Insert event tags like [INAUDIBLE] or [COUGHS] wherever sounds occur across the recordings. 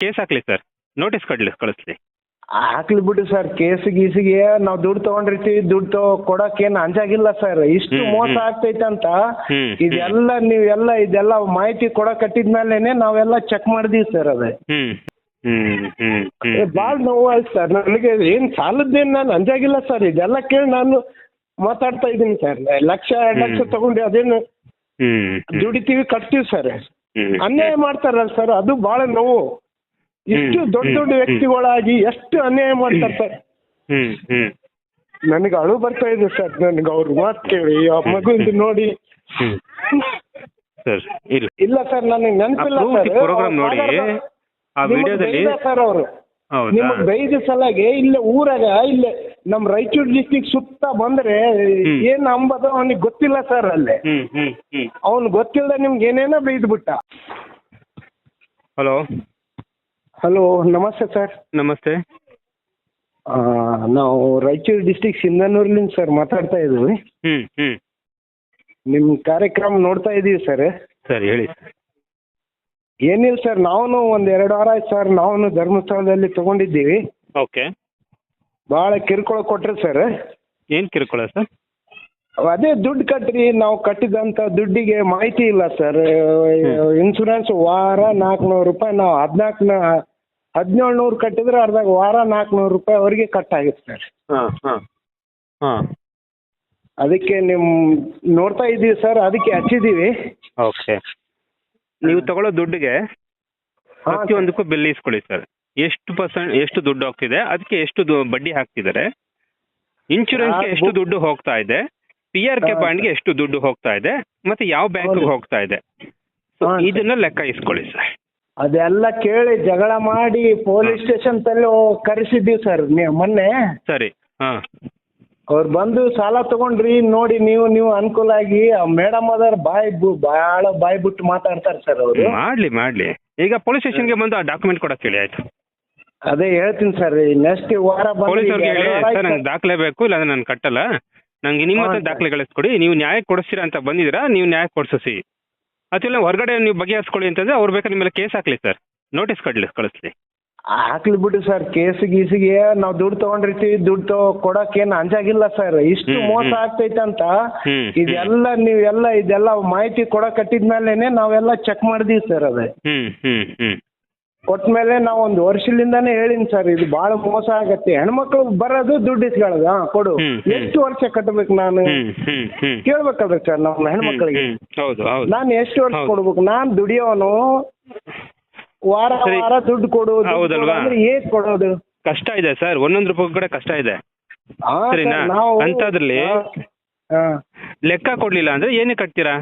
Case ಹಾಕ್ಲಿ sir. Notice ಕಡ್ಲಿ ಕಳಿಸ್ಲಿ. ಹಾಕ್ಲಿ ಬಿಡಿ ಸರ್ ಕೇಸ್ ಗೀಸಿಗೆ ನಾವು ದುಡ್ಡು ತಗೊಂಡಿರ್ತೀವಿ ದುಡ್ಡು ತಗೋ ಕೊಡಕ್ಕೇನು ಅಂಜಾಗಿಲ್ಲ ಸರ್. ಇಷ್ಟು ಮೋಸ. ಆಗ್ತೈತೆ ಅಂತ ಹ್ಮ್, ಇದೆಲ್ಲ ನೀವೆಲ್ಲ ಇದೆಲ್ಲ ಮಾಹಿತಿ ಕೊಡಕ್ ಕಟ್ಟಿದ್ಮೇಲೆನೆ ನಾವೆಲ್ಲ ಚೆಕ್ ಮಾಡಿದೀವಿ ಸರ್ ಅದೇ. ಹ್ಮ್ ಹ್ಮ್ ಹ್ಮ್ ಹ್ಮ್ ಭಾಳ ನೋವು ಆಯ್ತು ಸರ್. ನನಗೆ ಏನು ಸಾಲದ್ದೇನು ನಾನು ಅಂಜಾಗಿಲ್ಲ ಸರ್. ಇದೆಲ್ಲ ಕೇಳಿ ನಾನು ಮಾತಾಡ್ತಾ ಇದ್ದೀನಿ ಸರ್. ಲಕ್ಷ ಎರಡು ಲಕ್ಷ ಹ್ಮ್. ತಗೊಂಡು ಅದೇನು ಹ್ಮ್ ಹ್ಮ್. ದುಡಿತೀವಿ ಕಟ್ತೀವಿ ಸರ್. ಹ್ಮ್. ಅನ್ಯಾಯ ಮಾಡ್ತಾರಲ್ಲ ಸರ್. ಅದು ಬಾಳ ನೋವು. ಇಷ್ಟು ಹ್ಮ್, ದೊಡ್ಡ ದೊಡ್ಡ ವ್ಯಕ್ತಿಗಳಾಗಿ ಎಷ್ಟು ಅನ್ಯಾಯ ಮಾಡ್ತಾರೆ ಸರ್? ನನಗೆ ಅಳು ಬರ್ತಾ ಇದೆ ಸರ್ ನನಗೆ ಅವ್ರ ಮಾತು ಕೇಳಿ ಆ ಮಗುವಿಂದ ನೋಡಿ. ಸರ್ ಇಲ್ಲ. ಇಲ್ಲ ಸರ್ ನನಗೆ ನೆನಪಿಲ್ಲ ಸರ್. ಪ್ರೋಗ್ರಾಮ್ ನೋಡಿ ಆ ವಿಡಿಯೋದಲ್ಲಿ ಸರ್ ಅವರು. ನಿಮಗೆ ಬೈದ ಸಲಾಗೆ ಇಲ್ಲೇ ಊರಾಗ ಇಲ್ಲೇ ನಮ್ ರಾಯಚೂರು ಡಿಸ್ಟಿಕ್ ಸುತ್ತ ಬಂದ್ರೆ. ಏನ್ ಅಂಬದೋ ಅವನಿಗೆ ಗೊತ್ತಿಲ್ಲ ಸರ್ ಅಲ್ಲೇ. ಅವ್ನ್ ಗೊತ್ತಿಲ್ಲ ನಿಮ್ಗೆ ಏನೇನೋ ಬೈದ್ಬಿಟ್ಟ. ಹಲೋ? ಹಲೋ ನಮಸ್ತೆ ಸರ್. ನಮಸ್ತೆ. ನಾವು ರಾಯಚೂರು ಡಿಸ್ಟಿಕ್ ಸಿಂಧನೂರ್ಲಿಂದ ಸರ್ ಮಾತಾಡ್ತಾ ಇದ್ದೀವಿ. ಹ್ಮ್ ಹ್ಮ್. ನಿಮ್ಮ ಕಾರ್ಯಕ್ರಮ ನೋಡ್ತಾ ಇದ್ದೀವಿ ಸರ್. ಸರಿ ಹೇಳಿ ಏನಿಲ್ಲ ಸರ್ ನಾವು ಒಂದು ಎರಡು ವಾರ ಆಯ್ತು ಸರ್ ನಾವು ಧರ್ಮಸ್ಥಳದಲ್ಲಿ ತಗೊಂಡಿದ್ದೀವಿ. ಓಕೆ. ಭಾಳ ಕಿರುಕುಳ ಕೊಟ್ರಿ ಸರ್. ಏನು ಕಿರುಕುಳ ಸರ್? ಅದೇ ದುಡ್ಡು ಕಟ್ರಿ ನಾವು ಕಟ್ಟಿದಂಥ ದುಡ್ಡಿಗೆ ಮಾಹಿತಿ ಇಲ್ಲ ಸರ್. ಇನ್ಸೂರೆನ್ಸ್ ವಾರ ನಾಲ್ಕುನೂರು ರೂಪಾಯಿ ನಾವು ಹದಿನಾಲ್ಕು ಹದಿನೇಳು ನೂರು ಕಟ್ಟಿದ್ರೆ ಅರ್ಧ ವಾರ ನಾಲ್ಕುನೂರು ರೂಪಾಯಿ ಅವರಿಗೆ ಕಟ್ ಸರ್ ಹಾಂ ಹಾಂ ಹಾಂ. ಅದಕ್ಕೆ ನಿಮ್ಮ ನೋಡ್ತಾ ಇದ್ದೀವಿ ಸರ್ ಅದಕ್ಕೆ ಹಚ್ಚಿದ್ದೀವಿ. ಓಕೆ. ನೀವು ತಗೊಳ್ಳೋ ದುಡ್ಡಿಗೆ ಪ್ರತಿಯೊಂದಕ್ಕೂ ಬಿಲ್ ಇಸ್ಕೊಳ್ಳಿ ಸರ್. ಎಷ್ಟು ಪರ್ಸೆಂಟ್ ಎಷ್ಟು ದುಡ್ಡು ಹೋಗ್ತಿದೆ ಅದಕ್ಕೆ ಎಷ್ಟು ದು- ಬಡ್ಡಿ ಹಾಕ್ತಿದ್ದಾರೆ. ಇನ್ಶೂರೆನ್ಸ್ಗೆ ಆ, ಎಷ್ಟು ಬು- ದುಡ್ಡು ಹೋಗ್ತಾ ಇದೆ ಪಿ ಆರ್ ಕೆ ಹಾ, ಬಾಂಡ್ಗೆ ಎಷ್ಟು ದುಡ್ಡು ಹೋಗ್ತಾ ಇದೆ ಮತ್ತೆ ಯಾವ ಬ್ಯಾಂಕ್ಗೆ. ಹೋಗ್ತಾ ಇದೆ. ಹಾಂ, ಇದನ್ನ ಲೆಕ್ಕ ಇಸ್ಕೊಳ್ಳಿ ಸರ್. ಅದೆಲ್ಲ ಕೇಳಿ ಜಗಳ ಮಾಡಿ ಪೊಲೀಸ್ ಸ್ಟೇಷನ್ ತಲ್ಲಿ ಕರೆಸಿದ್ದೀವಿ ಸರ್ ನೀವು ಮೊನ್ನೆ. ಸರಿ. ಹಾ. ಅವ್ರು ಬಂದು ಸಾಲ ತಗೊಂಡ್ರಿ ನೋಡಿ ನೀವು ನೀವು ಅನುಕೂಲ ಆಗಿ ಮೇಡಮ್ ಅದರ ಬಾಯಿ ಬು ಬಾಯ್ ಬಾಯಿ ಬಿಟ್ಟು ಮಾತಾಡ್ತಾರೆ ಸರ್ ಅವರು. ಮಾಡ್ಲಿ ಮಾಡ್ಲಿ. ಈಗ ಪೊಲೀಸ್ ಸ್ಟೇಷನ್ಗೆ ಬಂದು ಆ ಡಾಕ್ಯುಮೆಂಟ್ ಕೊಡಕ್ಕೆ ಹೇಳಿ ಆಯ್ತು. ಅದೇ ಹೇಳ್ತೀನಿ ಸರ್ ನೆಕ್ಸ್ಟ್ ವಾರ ಬಂದು ಪೊಲೀಸ್ ಈಗ ಅವ್ರಿಗೆ ಹೇಳಿ ಎರಡು ವಾರ ಸರ್ ಆಯ್ತು ನಂಗೆ ದಾಖಲೆ ಬೇಕು ಇಲ್ಲ ನಾನು ಕಟ್ಟಲ್ಲ. ನಂಗೆ ನಿಮ್ಮ ಹತ್ರ ಸರ್. ದಾಖಲೆ ಕಳಿಸ್ಕೊಡಿ ನೀವು ನ್ಯಾಯ ಕೊಡಿಸ್ತೀರಾ ಅಂತ ಬಂದಿದ್ದೀರಾ ನೀವು ನ್ಯಾಯ ಕೊಡಿಸಿ ಅಥವಾ ಹೊರಗಡೆ ನೀವು ಬಗೆಹರಿಸ್ಕೊಳ್ಳಿ ಅಂತಂದ್ರೆ ಅವ್ರು ಬೇಕಾದ್ರೆ ನಿಮ್ಮ ಮೇಲೆ ಕೇಸ್ ಹಾಕ್ಲಿ ಸರ್ ನೋಟಿಸ್ ಕಡ್ಲಿ ಕಳಿಸ್ಲಿ. ಹಾಕ್ಲಿ ಬಿಡಿ ಸರ್ ಕೇಸ್ ಗೀಸಿಗೆ ನಾವು ದುಡ್ಡು ತಗೊಂಡಿರ್ತೀವಿ ದುಡ್ಡು ತಗೋ ಕೊಡಕ್ಕೇನು ಅಂಜಾಗಿಲ್ಲ ಸರ್ ಇಷ್ಟು ಮೋಸ ಆಗ್ತೈತೆ ಅಂತ ಇದೆಲ್ಲ ನೀವೆಲ್ಲ ಇದೆಲ್ಲ ಮಾಹಿತಿ ಕೊಡಕ್ ಕಟ್ಟಿದ್ಮೇಲೆನೆ ನಾವೆಲ್ಲ ಚೆಕ್ ಮಾಡಿದೀವಿ ಸರ್ ಅದೇ. ಹ್ಮ್ ಹ್ಮ್ ಹ್ಮ್. ಕೊಟ್ಮೇಲೆ ನಾವು ಒಂದು ವರ್ಷದಿಂದಾನೇ ಹೇಳಿನಿ ಸರ್ ಇದು ಬಹಳ ಮೋಸ ಆಗತ್ತೆ ಹೆಣ್ಮಕ್ಳು ಬರೋದು ದುಡ್ಡು ಇಸ್ಕೊಳ್ಳೋದು ಹಾಂ ಕೊಡು ಹ್ಮ್, ಹ್ಮ್. ಎಷ್ಟು ವರ್ಷ ಕಟ್ಟಬೇಕು ನಾನು ಹ್ಮ್ ಹ್ಮ್ ಹ್ಮ್ ಕೇಳ್ಬೇಕಲ್ರಿ ಸರ್ ನಮ್ಮ ಹೆಣ್ಮಕ್ಳಿಗೆ ಹ್ಮ್, ಹೌದು ಹೌದು ನಾನು ಎಷ್ಟು ವರ್ಷ ಹೌದು. ಕೊಡ್ಬೇಕು ನಾನ್ ದುಡಿಯೋನು ವಾರ ಸರಿ. ವಾರ ದುಡ್ಡು ಕೊಡು ದುಡ್ಡು ಕೊಡು ಹೌದಲ್ವಾ? ಅಂದ್ರೆ ಹೇಗ್ ಕೊಡೋದು ಕಷ್ಟ ಇದೆ ಸರ್ ಒಂದೊಂದು ರೂಪಾಯಿ ಕೂಡ ಕಷ್ಟ ಇದೆ ಹಾ, ಸರ್, ಸರಿನಾ? ನಾವು ಅಂಥದ್ರಲ್ಲಿ ಹಾ. ಲೆಕ್ಕ ಕೊಡ್ಲಿಲ್ಲ ಅಂದ್ರೆ ಏನೇ ಕಟ್ತೀರಾ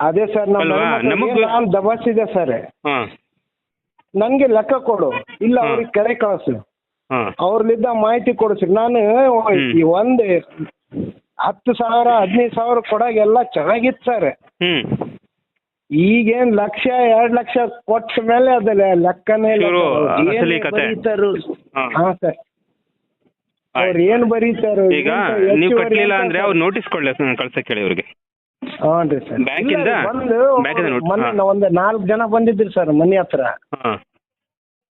ಅದೇ ಸರ್ ನಮ್ಮ ಅಲ್ವಾ? ಹೆಣ್ಮಕ್ಳಿಗೆ ನಮಗೂ- ನಾನ್ ದಬಾಸಿದೆ ಸರ್ ಹಾ ನನ್ಗೆ ಲೆಕ್ಕ ಕೊಡು. ಇಲ್ಲ. ಅವ್ರಿಗೆ ಕೆರೆ ಕಳಿಸು ಅವ್ರಲ್ಲಿದ್ದ ಮಾಹಿತಿ ಕೊಡಿಸಿ. ನಾನು ಈ ಒಂದು ಹತ್ತು ಸಾವಿರ ಹದಿನೈದು ಸಾವಿರ ಕೊಡಾಗೆಲ್ಲ ಚೆನ್ನಾಗಿತ್ತು ಸರ್. ಈಗೇನ್ ಲಕ್ಷ ಎರಡ್ ಲಕ್ಷ ಕೊಟ್ಟ ಮೇಲೆ ಅದಲ್ಲ ಲೆಕ್ಕನೇ. ಹಾ. ಸರ್. ಅವ್ರು ಏನ್ ಬರೀತಾರ ಈಗ ನೀವು ಕಟ್ಲಿಲ್ಲ ಅಂದ್ರೆ. ಅವ್ರು ನೋಟಿಸ್ ಕೊಡ್ಲಿ ಕಳ್ಸಕ್ಕೆ ಹೇಳಿ ಅವ್ರಿಗೆ. ಹ್ಞೂ ಸರ್. ಬಂದು ಬ್ಯಾಂಕಿಂದ ನೋಟ್- ಮೊನ್ನೆ. ಒಂದು ನಾಲ್ಕು ಜನ ಬಂದಿದ್ರು ಸರ್ ಮನೆ ಹತ್ರ. ಹಾ.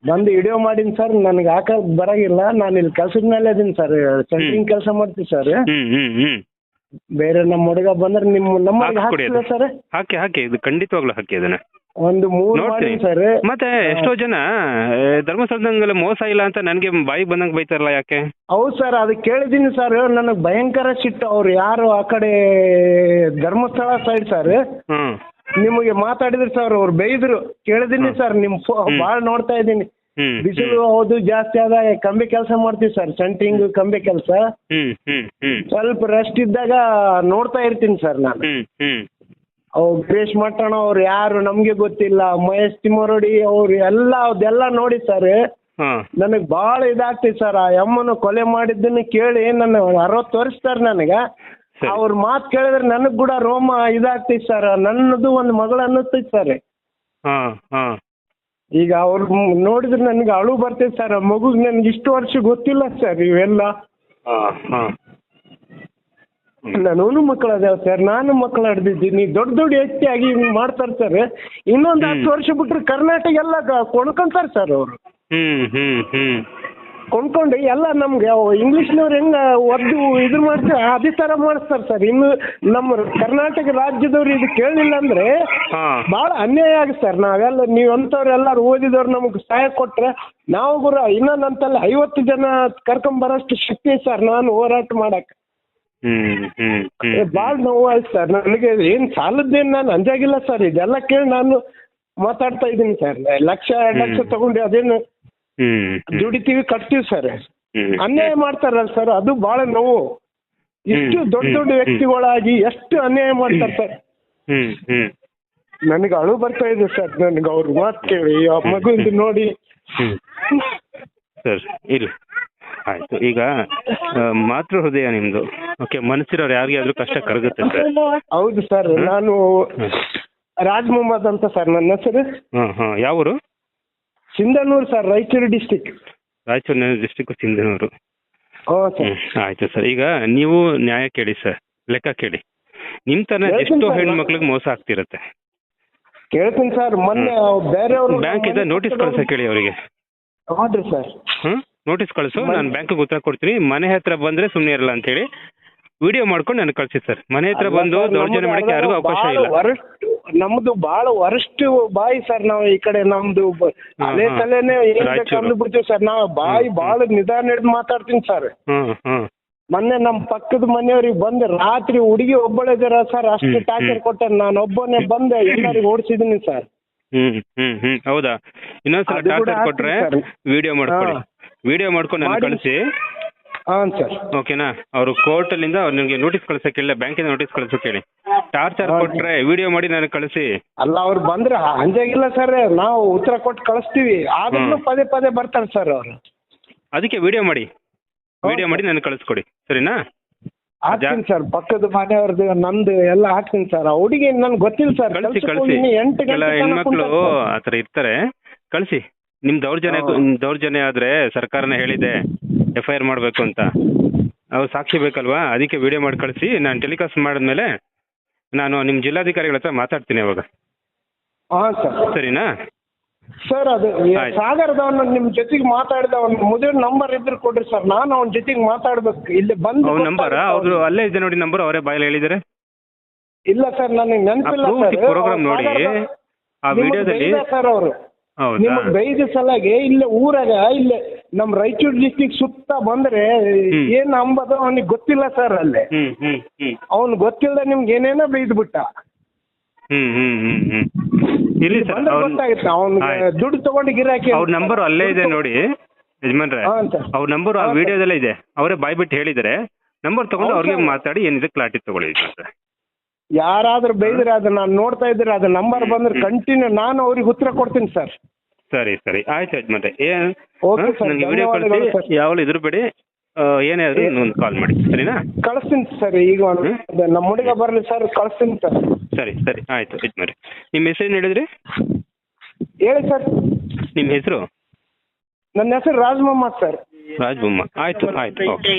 ಬಂದು ವಿಡಿಯೋ ಮಾಡೀನಿ ಸರ್ ನನಗೆ ಹಾಕಕ್ ಬರಂಗಿಲ್ಲ. ನಾನು ಇಲ್ಲಿ ಕೆಲ್ಸದ ಮೇಲೆ ಇದೀನಿ ಸರ್ ಸೆಂಟ್ರಿಂಗ್ ಕೆಲಸ ಮಾಡ್ತೀನಿ ಸರ್. ಹ್ಮ್ ಹ್ಮ್ ಹ್ಮ್. ಬೇರೆ ನಮ್ಮ ಹುಡುಗ ಬಂದ್ರೆ ನಿಮ್ಮ ನಮ್ಮ ಹಾಕ್ಕೊಡಿ ಹಾಕ್ತೀರಾ ಅದು. ಸರ್? ಹಾಕಿ ಹಾಕಿ ಇದು ಖಂಡಿತವಾಗ್ಲೂ ಹಾಕಿ ಅದನ್ನ. ಒಂದು ಮೂರು ನೋಡ್ತೀನಿ. ಸರ್. ಮತ್ತೆ ಎಷ್ಟೋ ಜನ ಧರ್ಮಸ್ಥಳದಂಗೆಲ್ಲ ಮೋಸ ಇಲ್ಲ ಅಂತ ನನಗೆ ಬಾಯಿ ಬಂದಂಗೆ ಬೈತಾರಲ್ಲ ಯಾಕೆ? ಹೌದು ಸರ್ ಅದು ಕೇಳಿದ್ದೀನಿ ಸರ್. ನನಗೆ ಭಯಂಕರ ಸಿಟ್ಟು ಅವ್ರು. ಯಾರು ಆ ಕಡೆ ಧರ್ಮಸ್ಥಳ ಸೈಡ್ ಸರ್? ಹ್ಮ್. ನಿಮಗೆ ಮಾತಾಡಿದ್ರು ಸರ್ ಅವ್ರು ಬೈದ್ರು ಕೇಳಿದ್ದೀನಿ ಸರ್ ನಿಮ್ಮ ಬಾಳ್. ಭಾಳ ನೋಡ್ತಾ ಇದ್ದೀನಿ. ಹ್ಮ್ ಬಿಸಿಲು ಹೌದು ಜಾಸ್ತಿ ಆದ ಕಂಬಿ ಕೆಲಸ ಮಾಡ್ತೀವಿ ಸರ್. ಸೆಂಟ್ರಿಂಗ್ ಕಂಬಿ ಕೆಲಸ. ಹ್ಮ್ ಹ್ಮ್ ಹ್ಮ್. ಸ್ವಲ್ಪ ರೆಸ್ಟ್ ಇದ್ದಾಗ ನೋಡ್ತಾ ಇರ್ತೀನಿ ಸರ್ ನಾನು. ಹ್ಮ್ ಹ್ಮ್. ಅವು ಗಿರೀಶ್ ಮಟ್ಟಣ ಅವ್ರು ಯಾರು ನಮ್ಗೆ ಗೊತ್ತಿಲ್ಲ ಮಹೇಶ್ ತಿಮ್ಮರುಡಿ ಅವ್ರು ಎಲ್ಲ ಅದೆಲ್ಲ ನೋಡಿ ಸರ್ ನನಗ್ ಬಹಳ ಭಾಳ ಇದಾಗ್ತೈತೆ ಸರ್ ಆ ಯಮ್ಮನ ಕೊಲೆ ಮಾಡಿದ್ದನ್ನ ಕೇಳಿ ನನ್ನ ಅರವತ್ತು ವರ್ಷ ಸರ್ ನನಗೆ. ಅವ್ರ ಮಾತು ಕೇಳಿದ್ರೆ ನನಗ್ ಕೂಡ ರೋಮ ಇದಾಗ್ತಿ ಸರ್ ನನ್ನದು ಒಂದು ಮಗಳು ಅನ್ನಿಸ್ತೈತೆ ಸರ್ ಈಗ ಅವ್ರ ನೋಡಿದ್ರೆ ನನಗೆ ಅಳು ಬರ್ತೈತೆ ಸರ್ ನನ್ಗೆ ನನಗೆ ಇಷ್ಟು ವರ್ಷ ಗೊತ್ತಿಲ್ಲ ಸರ್ ಇವೆಲ್ಲ. ನನಗೂ ಮಕ್ಕಳು ಅದಾವ ಸರ್ ನಾನು ಮಕ್ಕಳು ಹಡ್ದಿದ್ದೀನಿ ದೊಡ್ಡ ದೊಡ್ಡ ಹೆಚ್ಚಾಗಿ ಹಿಂಗ್ ಮಾಡ್ತಾರೆ ಸರ್ ಇನ್ನೊಂದ್ ಹತ್ತು ವರ್ಷ ಬಿಟ್ರೆ ಕರ್ನಾಟಕ ಎಲ್ಲ ಕೊಂಡ್ಕೊಂತಾರ ಸರ್ ಅವರು. ಹ್ಮ್ ಹ್ಮ್ ಹ್ಮ್. ಕೊಂಡ್ಕೊಂಡು ಎಲ್ಲ ನಮ್ಗೆ ಇಂಗ್ಲೀಷ್ನವ್ರು ಹೆಂಗ ಒದ್ದು ಇದು ಮಾಡ್ತಾರ ಅದೇ ತರ ಮಾಡಿಸ್ತಾರೆ ಸರ್ ಇನ್ನು ನಮ್ಮ ಕರ್ನಾಟಕ ರಾಜ್ಯದವ್ರು ಇದು ಕೇಳಿಲ್ಲ ಅಂದ್ರೆ ಬಹಳ ಅನ್ಯಾಯ ಆಗುತ್ತೆ ಸರ್ ನಾವೆಲ್ಲ ನೀವು ಅಂತವ್ರೆಲ್ಲಾರು ಓದಿದವ್ರು ನಮಗೆ ಸಹಾಯ ಕೊಟ್ರೆ ನಾವು ಗುರು ಇನ್ನೊಂದಂತಲ್ಲ ಐವತ್ತು ಜನ ಕರ್ಕೊಂಬರೋಷ್ಟು ಶಕ್ತಿ ಸರ್ ನಾನು ಹೋರಾಟ ಮಾಡಕ್ಕೆ. ಹ್ಮ್ ಹ್ಮ್ ಹ್ಮ್ ಭಾಳ ನೋವು ಆಯ್ತು ಸರ್. ನನಗೆ ಏನ್ ಸಾಲದ್ದೇನು ನಾನು ಅಂಜಾಗಿಲ್ಲ ಸರ್. ಇದೆಲ್ಲ ಕೇಳಿ ನಾನು ಮಾತಾಡ್ತಾ ಇದ್ದೀನಿ ಸರ್. ಲಕ್ಷ ಎರಡು ಲಕ್ಷ. ತಗೊಂಡು ಅದೇನು ದುಡಿತೀವಿ ಕಟ್ತೀವಿ ಸರ್. ಅನ್ಯಾಯ ಮಾಡ್ತಾರಲ್ಲ ಸರ್. ಅದು ಬಹಳ ನೋವು. ಇಷ್ಟು ದೊಡ್ಡ ದೊಡ್ಡ. ವ್ಯಕ್ತಿಗಳಾಗಿ ಎಷ್ಟು ಅನ್ಯಾಯ ಮಾಡ್ತಾರೆ ಸರ್. ನನಗೆ ಅಳು ಬರ್ತಾ ಇದೆ ಸರ್. ನನಗೆ ಅವ್ರ ಮಾತು ಕೇಳಿ ಮಗುವಿಂದ ನೋಡಿ. ಸರ್ ಇಲ್ಲ ಆಯ್ತು. ಈಗ ಮಾತೃ ಹೃದಯ ನಿಮ್ದು. ಓಕೆ ಮನಸ್ಸಿರೋರು ಯಾರಿಗಾದ್ರೂ ಕಷ್ಟ ಕರಗುತ್ತೆ ಸರ್? ಹೌದು ಸರ್ ನಾನು ಹ್ಮ್. ರಾಜ್ ಮೊಹಮ್ಮದ್ ಅಂತ ಸರ್ ನನ್ನ ಹೆಸರು. ಹಾಂ ಹಾಂ ಯಾವ ಊರು Sindhanur sir Raichur district Raichur district Sindhanur. ಹ್ಞೂ ಸರ್. ಆಯ್ತು ಸರ್. ಈಗ ನೀವು ನ್ಯಾಯ ಕೇಳಿ ಸರ್ ಲೆಕ್ಕ ಕೇಳಿ. ನಿಮ್ ತನ ಹೇಳ್ತೀನಿ ಎಷ್ಟೋ ಹೆಣ್ಮಕ್ಳಿಗೆ ಮೋಸ ಆಗ್ತಿರತ್ತೆ. ಕೇಳ್ತೀನಿ ಸರ್. ಮೊನ್ನೆ ಬೇರೆಯವರು ಬ್ಯಾಂಕ್ ಇದೆ ನೋಟಿಸ್ ಕಳ್ಸಕ್ ಕೇಳಿ ಅವರಿಗೆ. ಹೌದ್ರಿ ಸರ್. ಹ್ಮ್? ನೋಟಿಸ್ ಕಳಿಸು ನಾನು ಬ್ಯಾಂಕಿಗೆ ಉತ್ತರ ಕೊಡ್ತೀನಿ. ಮನೆ ಹತ್ರ ಬಂದ್ರೆ ಸುಮ್ಮನೆ ಇರಲ್ಲ ಅಂತ ಹೇಳಿ ವಿಡಿಯೋ ಮಾಡ್ಕೊಂಡು ನನಗೆ ಕಳಿಸಿ ಸರ್ ಮನೆ ಹತ್ರ ಬಂದು ದೌರ್ಜನ್ಯ ಮಾಡಕ್ಕೆ ಯಾರಿಗೂ ಅವಕಾಶ ಇಲ್ಲ. ನಮ್ದು ಬಹಳ ವರಸ್ಟ್ ಬಾಯಿ ಸರ್ ನಾವು ಈ ಕಡೆ ನಮ್ದು ಅದೇ ತಲೆನೆ ಅಲೆ ಏನ್ ಬಿಡ್ತೀವಿ ಸರ್ ನಾವು ಬಾಯಿ ಬಹಳ ನಿಧಾನ ಹಿಡಿದು ಮಾತಾಡ್ತೀನಿ ಸರ್ ಮೊನ್ನೆ ನಮ್ಮ ಪಕ್ಕದ ಮನೆಯವ್ರಿಗೆ ಬಂದು ರಾತ್ರಿ ಹುಡುಗಿ ಒಬ್ಬಳಿದಾರ ಸರ್ ಅಷ್ಟು ಹ್ಮ್, ಕೊಟ್ಟೆ. ನಾನು ಒಬ್ಬನೇ ಬಂದೆ. [COUGHS] ಎಲ್ಲರಿಗೂ ಓಡಿಸಿದೀನಿ ಸರ್ ಹ್ಮ್ ಹ್ಮ್ ಹ್ಮ್. ಹೌದಾ? ಇನ್ನೊಂದ್ಸಲ ಟಾರ್ಚರ್ ಕೊಟ್ರೆ ವಿಡಿಯೋ ಮಾಡ್ಕೊಳ್ಳಿ. ವಿಡಿಯೋ ಮಾಡ್ಕೊಂಡು ನನಗೆ ಮಾಡಿ. ಕಳಿಸಿ. ಹಾಂ ಸರ್. ಓಕೆನಾ ಅವರು ಕೋರ್ಟಲ್ಲಿಂದ ಅವ್ರು ನಿಮಗೆ ನೋಟಿಸ್ ಕಳ್ಸಕ್ಕೆ ಇಲ್ಲ ಬ್ಯಾಂಕಿಂದ ನೋಟಿಸ್ ಕಳ್ಸಕ್ಕೆ ಹೇಳಿ ಟಾರ್ಚರ್. ಕೊಟ್ರೆ ವಿಡಿಯೋ ಮಾಡಿ ನನಗೆ ಕಳಿಸಿ. ಅಲ್ಲ ಅವ್ರು ಬಂದ್ರೆ ಹಂಜಾಗಿಲ್ಲ ಸರ್ ನಾವು ಉತ್ತರ ಕೊಟ್ಟು ಕಳಿಸ್ತೀವಿ. ಆದ್ರೂ ಹ್ಮ್. ಪದೇ ಪದೇ ಬರ್ತಾರೆ ಸರ್ ಅವರು. ಅದಕ್ಕೆ ವಿಡಿಯೋ ಮಾಡಿ. ವಿಡಿಯೋ ಮಾಡಿ ನನಗೆ ಕಳಿಸ್ಕೊಡಿ ಸರಿನಾ? ಹಾಕ್ತೀನಿ ಸರ್ ಪಕ್ಕದ ಮನೆಯವ್ರದ್ದು ನಂದು ಎಲ್ಲ ಹಾಕ್ತೀನಿ ಸರ್. ಆ ಹುಡುಗಿ ನನ್ಗೆ ಗೊತ್ತಿಲ್ಲ ಸರ್ ಕಳಿಸಿ ಕಳಿಸಿ. ಎಂಟು ಗಂಟೆ ತನಕ ಹೆಣ್ಮಕ್ಳು ಆ ಥರ ಇರ್ತಾರೆ. ಕಳಿಸಿ. ನಿಮ್ ದೌರ್ಜನ್ಯ. ದೌರ್ಜನ್ಯ ಆದ್ರೆ ಸರ್ಕಾರನೇ ಹೇಳಿದೆ ಎಫ್ ಐ ಆರ್ ಮಾಡಬೇಕು ಅಂತ. ಅವ್ರು ಸಾಕ್ಷಿ ಬೇಕಲ್ವಾ? ಅದಕ್ಕೆ ವಿಡಿಯೋ ಮಾಡಿ ಕಳಿಸಿ ನಾನು ಟೆಲಿಕಾಸ್ಟ್ ಮಾಡಿದ್ಮೇಲೆ ನಾನು ನಿಮ್ಮ ಜಿಲ್ಲಾಧಿಕಾರಿಗಳ ಹತ್ರ ಮಾತಾಡ್ತೀನಿ ಅವಾಗ. ಹಾಂ ಸರ್. ಸರಿನಾ? ಸರ್ ಅದು ಆಯ್ತು. ಸಾಗರದವನು ನಿಮ್ಮ ಜೊತೆಗೆ ಮಾತಾಡಿದ ಅವ್ನ ಮುದುವೆ ನಂಬರ್ ಇದ್ರೆ ಕೊಡ್ರಿ ಸರ್. ನಾನು ಅವನ ಜೊತೆಗೆ ಮಾತಾಡ್ಬೇಕು. ಇಲ್ಲಿ ಬಂದು ಅವ್ರ ನಂಬರ್? ಗೊತ್ತಾಗುತ್ತೆ ಅವ್ರು. ಅಲ್ಲೇ ಇದೆ ನೋಡಿ ನಂಬರ್ ಅವರೇ ಬಾಯಲ್ಲಿ ಹೇಳಿದ್ದಾರೆ ಇಲ್ಲ ಸರ್ ನನಗೆ ಆ ನೆನಪಿಲ್ಲ ಸರ್. ಪ್ರೋಗ್ರಾಮ್ ನೋಡಿ. ಆ ವಿಡಿಯೋದಲ್ಲಿ ಸರ್ ಅವರು. ನಿಮಗೆ ಬೈದ ಸಲಾಗೆ ಇಲ್ಲೇ ಊರಾಗ ಇಲ್ಲೇ ನಮ್ ರಾಯಚೂರು ಡಿಸ್ಟಿಕ್ ಸುತ್ತ ಬಂದ್ರೆ. ಏನ್ ಅಂಬದು ಅವನಿಗೆ ಗೊತ್ತಿಲ್ಲ ಸರ್ ಅಲ್ಲೇ. ಅವ್ನ್ ಗೊತ್ತಿಲ್ಲ ಅವ್ನು ನಿಮ್ಗೆ ಏನೇನೋ ಬೈದ್ ಬಿಟ್ಟ ಹ್ಮ್ ಹ್ಮ್ ಹ್ಮ್ ಹ್ಮ್. ಇರ್ಲಿ ಸರ್ ಬಂದ್ರೆ ಗೊತ್ತಾಗುತ್ತೆ ಅವ್ನಿಗೆ ದುಡ್ಡು ತಗೊಂಡು ಗಿರಾಕಿ ಅವ್ರ ನಂಬರ್ ಅಲ್ಲೇ ಇದೆ ನೋಡಿ ಯಜಮಾನ್ರೆ. ಅವ್ರ ನಂಬರ್ ಆ. ವಿಡಿಯೋದಲ್ಲೇ ಇದೆ. ಅವರೇ ಬಾಯ್ ಬಿಟ್ಟು ಹೇಳಿದ್ರೆ ನಂಬರ್ ತಗೊಂಡು ಅವ್ರಿಗೆ ಮಾತಾಡಿ ಏನಿದೆ ಕ್ಲಾರಿಟಿ ತಗೊಳ್ಳಿ ಯಾರಾದ್ರೂ ಬೈದ್ರೆ ಅದನ್ನ ನಾನು ನೋಡ್ತಾ ಇದ್ರೆ ಅದು ನಂಬರ್ ಬಂದ್ರೆ ಕಂಟಿನ್ಯೂ ನಾನು ಅವ್ರಿಗೆ ಉತ್ತರ ಕೊಡ್ತೀನಿ ಸರ್ ಸರಿ ಸರಿ. ಆಯ್ತು ಆಯ್ತು ಮತ್ತೆ. ಓಕೆ ಸರ್, ವಿಡಿಯೋ ಧನ್ಯವಾದಗಳು ಸರ್. ಯಾವಳು ಇದ್ರ ಬೇಡಿ ಏನೇ ಆದ್ರೂ ಒಂದು ಕಾಲ್ ಮಾಡಿ. ಸರಿನಾ? ಕಳಿಸ್ತೀನಿ ಸರ್ ಈಗ ಒಂದು ನಮ್ಮ ಹುಡುಗ ಬರಲಿ ಸರ್ ಕಳಿಸ್ತೀನಿ ಸರ್ ಸರಿ ಸರಿ. ಆಯ್ತು ಯಜಮಾನ್ರೆ ನಿಮ್ಮ ಹೆಸರು ಏನು ಹೇಳಿದ್ರಿ? ಹೇಳಿ ಸರ್ ನಿಮ್ಮ ಹೆಸರು? ನನ್ನ ಹೆಸರು ರಾಜ್ ಮೊಹಮ್ಮದ್ ಸರ್ ರಾಜ್ ಬೊಮ್ಮ ಆಯ್ತು. ಆಯ್ತು ಓಕೆ.